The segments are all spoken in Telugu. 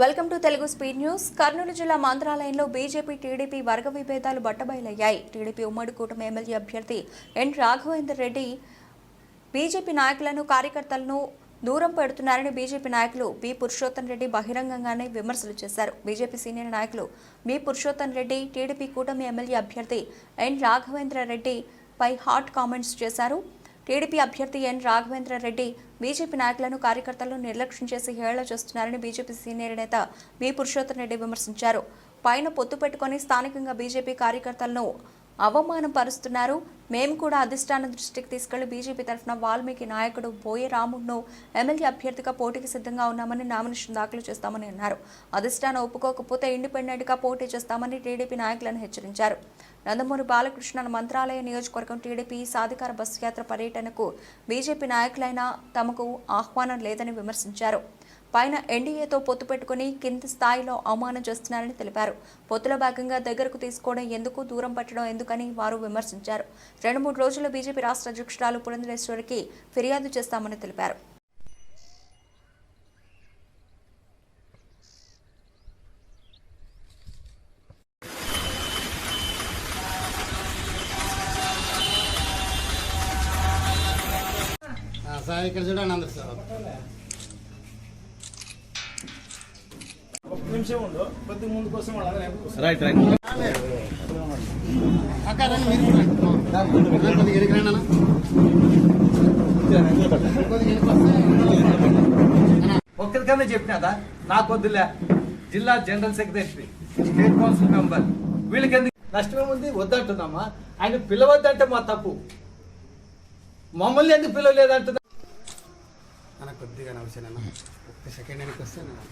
Welcome to Telugu speed news. Kurnool జిల్లా మంత్రాలయంలో బీజేపీ టీడీపీ వర్గ విభేదాలు బట్టబయలయ్యాయి. టీడీపీ ఉమ్మడి కూటమి ఎమ్మెల్యే అభ్యర్థి ఎన్ రాఘవేందర్ రెడ్డి బీజేపీ నాయకులను కార్యకర్తలను దూరం పెడుతున్నారని బీజేపీ నాయకులు బి పురుషోత్తం రెడ్డి బహిరంగంగానే విమర్శలు చేశారు. బీజేపీ సీనియర్ నాయకులు బి పురుషోత్తం రెడ్డి టీడీపీ కూటమి ఎమ్మెల్యే అభ్యర్థి ఎన్ రాఘవేంద్ర రెడ్డి పై హాట్ కామెంట్స్ చేశారు. టీడీపీ అభ్యర్థి ఎన్ రాఘవేంద్ర రెడ్డి బీజేపీ నాయకులను కార్యకర్తలను నిర్లక్ష్యం చేసి హేళన చేస్తున్నారని బీజేపీ సీనియర్ నేత బి పురుషోత్తమ్ రెడ్డి విమర్శించారు. పైన పొత్తు పెట్టుకొని స్థానికంగా బీజేపీ కార్యకర్తలను అవమానం పరుస్తున్నారు మేము కూడా అధిష్టాన దృష్టికి తీసుకెళ్ళి బీజేపీ తరఫున వాల్మీకి నాయకుడు బోయే రాముడును ఎమ్మెల్యే అభ్యర్థిగా పోటీకి సిద్ధంగా ఉన్నామని నామినేషన్ దాఖలు చేస్తామని అన్నారు. అధిష్టానం ఒప్పుకోకపోతే ఇండిపెండెంట్గా పోటీ చేస్తామని టీడీపీ నాయకులను హెచ్చరించారు. నందమూరి బాలకృష్ణ మంత్రాలయ నియోజకవర్గం టీడీపీ సాధికార బస్సు యాత్ర పర్యటనకు బీజేపీ నాయకులైన తమకు ఆహ్వానం లేదని విమర్శించారు. పైన ఎన్డీఏతో పొత్తు పెట్టుకుని కింది స్థాయిలో అవమానం చేస్తున్నారని తెలిపారు. పొత్తులో భాగంగా దగ్గరకు తీసుకోవడం ఎందుకు దూరం పెట్టడం ఎందుకని వారు విమర్శించారు. రెండు మూడు రోజుల్లో బీజేపీ రాష్ట్ర అధ్యక్షురాలు పురంధరేశ్వరికి ఫిర్యాదు చేస్తామని తెలిపారు. సార్ ఇక్కడ చూడండి అందరు. సార్ నిమిషం ఉండు. కొద్దిగా ముందు కోసం. రైట్ రైట్ అక్క రండి మీరు. కొద్దిగా ఒక్కరికన్నా చెప్పినాదా నాకు వద్దులే జిల్లా general secretary state council member. వీళ్ళకి ఎందుకు నష్టమేముంది వద్దంటున్నామా? ఆయన పిలవద్దంటే మా తప్పు. మమ్మల్ని ఎందుకు పిలవలేదంటున్నా? కొద్దిగా నవ్వుసానన్న. ఒక్క సెకండ్ వస్తే నేను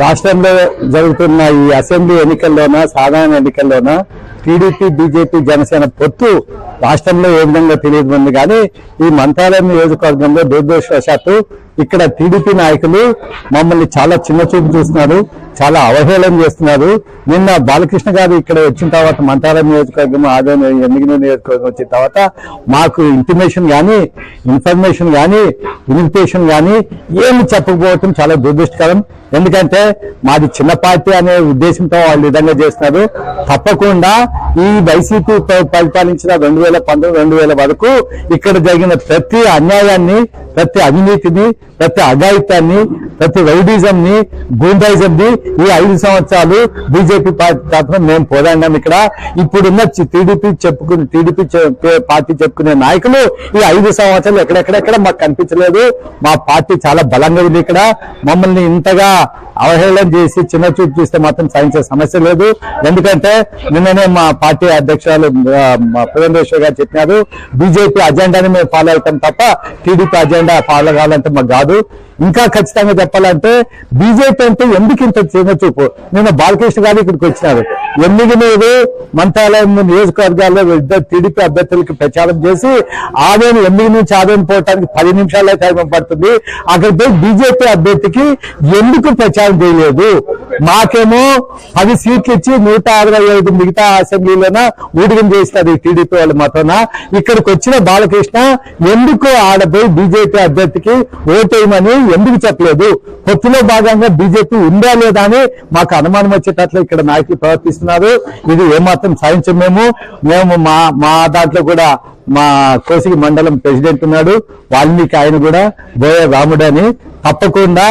రాష్ట్రంలో జరుగుతున్న ఈ అసెంబ్లీ ఎన్నికల్లోన సాధారణ ఎన్నికల్లోన టీడీపీ బీజేపీ జనసేన పొత్తు రాష్ట్రంలో ఏ విధంగా తెలియదు ఉంది. కానీ ఈ మంత్రాలయం నియోజకవర్గంలో దురదృష్టవశాత్తు ఇక్కడ టీడీపీ నాయకులు మమ్మల్ని చాలా చిన్న చూపు చూస్తున్నారు చాలా అవహేళన చేస్తున్నారు. నిన్న బాలకృష్ణ గారు ఇక్కడ వచ్చిన తర్వాత మంత్రాలయం నియోజకవర్గం ఆదాయం ఎన్నికల నియోజకవర్గం వచ్చిన తర్వాత మాకు ఇంటిమేషన్ కానీ ఇన్ఫర్మేషన్ కానీ ఇన్విటేషన్ కానీ ఏమి చెప్పకపోవటం చాలా దురదృష్టకరం. ఎందుకంటే మాది చిన్న పార్టీ అనే ఉద్దేశంతో వాళ్ళు విధంగా చేస్తున్నారు. తప్పకుండా ఈ వైసీపీ పరిపాలించిన రెండు వేల పంతొమ్మిది రెండు వేల వరకు ఇక్కడ జరిగిన ప్రతి అన్యాయాన్ని ప్రతి అవినీతిని ప్రతి అఘాయిత్యాన్ని ప్రతి వైడిజం ని గూండాయిజం ని ఈ ఐదు సంవత్సరాలు బీజేపీ పార్టీ తరఫున మేము పోరాడినాం ఇక్కడ. ఇప్పుడున్న టీడీపీ చెప్పుకునే టీడీపీ పార్టీ చెప్పుకునే నాయకులు ఈ ఐదు సంవత్సరాలు ఎక్కడెక్కడెక్కడ మాకు కనిపించలేదు. మా పార్టీ చాలా బలంగా ఉంది ఇక్కడ. మమ్మల్ని ఇంతగా అవహేళన చేసి చిన్న చూపు చూస్తే మాత్రం సాధించే సమస్య లేదు. ఎందుకంటే నిన్ననే మా పార్టీ అధ్యక్షురాలు పురంధేశ్వర్ గారు చెప్పినారు బీజేపీ అజెండాని మేము ఫాలో అవుతాం తప్ప టీడీపీ అజెండా ఫాలో కావాలంటే మాకు కాదు ఇంకా ఖచ్చితంగా చెప్పాలంటే బీజేపీ అంటే ఎందుకు ఇంత చిన్న చూపు నేను బాలకృష్ణ గారు ఇక్కడికి వచ్చినారు. ఎనిమిది మీరు మంత్రాలయం నియోజకవర్గాల్లో ఇద్దరు టీడీపీ అభ్యర్థులకి ప్రచారం చేసి ఆదాయం ఎనిమిది నుంచి ఆదాయం పోవడానికి పది నిమిషాలే టైం పడుతుంది. అక్కడికి పోయి బీజేపీ అభ్యర్థికి ఎందుకు ప్రచారం చేయలేదు? మాకేమో పది సీట్లు ఇచ్చి నూట అరవై ఐదు మిగతా అసెంబ్లీలోన ఊడిగం చేస్తారు ఈ టీడీపీ వాళ్ళ మాత్రం ఇక్కడికి వచ్చిన బాలకృష్ణ ఎందుకు ఆడపోయి బీజేపీ అభ్యర్థికి ఓటేయమని ఎందుకు చెప్పలేదు? పొత్తులో భాగంగా బీజేపీ ఉందా లేదా అని మాకు అనుమానం వచ్చేటట్లు ఇక్కడ నాయకులు ప్రవర్తిస్తున్నారు. ఇది ఏమాత్రం సాధించం మేము. మేము మా మా దాంట్లో కూడా మా కోసిగి మండలం ప్రెసిడెంట్ ఉన్నాడు. వాల్మీకి ఆయన కూడా బోయ రాముడు అని. తప్పకుండా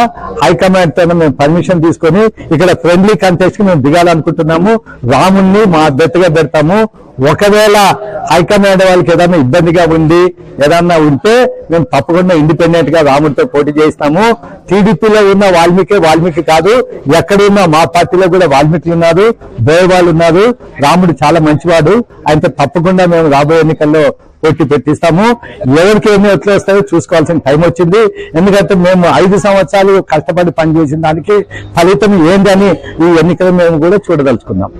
హైకమాండ్తో మేము పర్మిషన్ తీసుకొని ఇక్కడ ఫ్రెండ్లీ కంటెస్ట్కి మేము దిగాలనుకుంటున్నాము. రాముణ్ణి మా దత్తగా పెడతాము. ఒకవేళ హైకమాండ్ వాళ్ళకి ఏదైనా ఇబ్బందిగా ఉండి ఏదన్నా ఉంటే మేము తప్పకుండా ఇండిపెండెంట్గా రాముడితో పోటీ చేస్తాము టీడీపీలో ఉన్న వాల్మీకి వాల్మీకి కాదు ఎక్కడున్న మా పార్టీలో కూడా వాల్మీకి ఉన్నారు బోయ ఉన్నారు. రాముడు చాలా మంచివాడు. ఆయనతో తప్పకుండా మేము రాబోయే ఎన్నికల్లో పోటీ పెట్టిస్తాము. ఎవరికి ఎన్ని ఎట్లా వస్తాయో చూసుకోవాల్సిన టైం వచ్చింది. ఎందుకంటే మేము ఐదు సంవత్సరాలు కష్టపడి పనిచేసిన దానికి ఫలితం ఏందని ఈ ఎన్నికలు మేము కూడా చూడదలుచుకున్నాం.